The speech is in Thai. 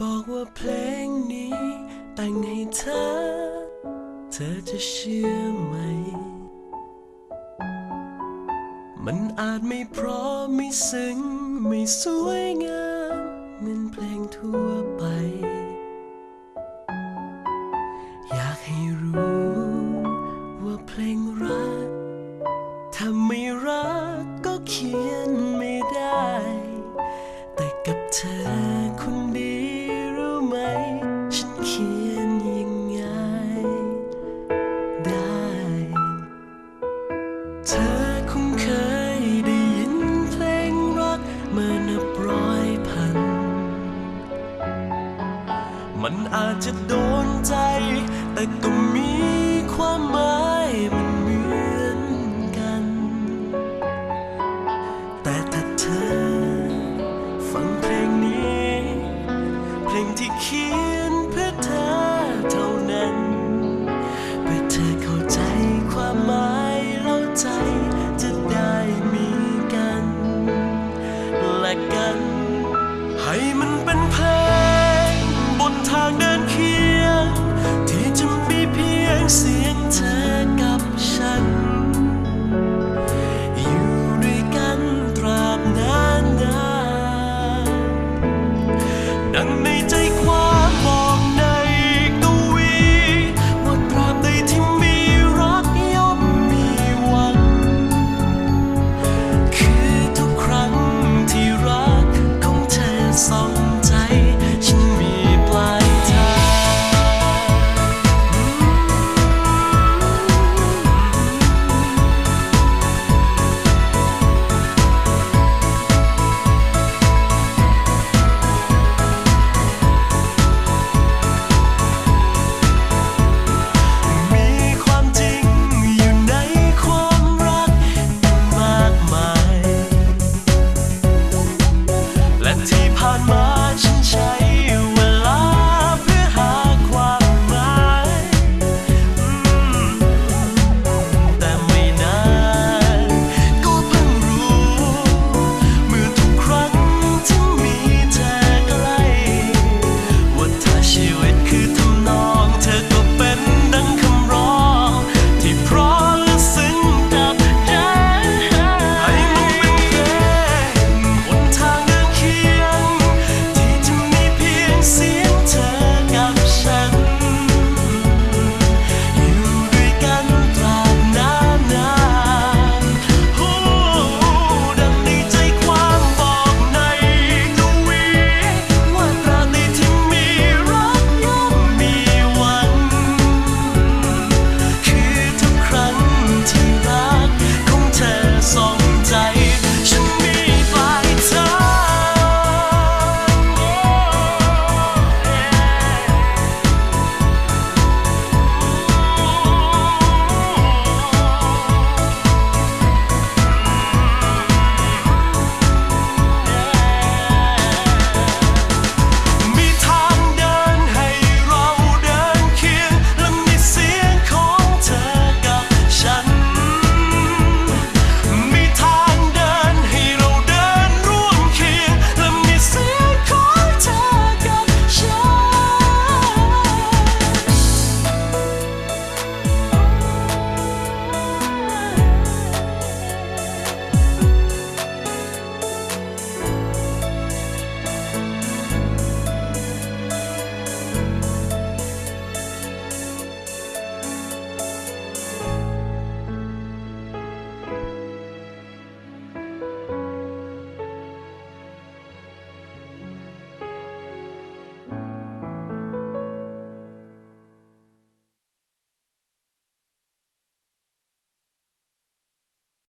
บอกว่าเพลงนี้แต่งให้เธอ เธอจะเชื่อไหม มันอาจไม่เพราะไม่ซึ้งไม่สวยงามเหมือนเพลงทั่วไป อยากให้รู้ ว่าเพลงรักถ้าไม่รักก็เขียน อาจจะโดนใจ แต่ก็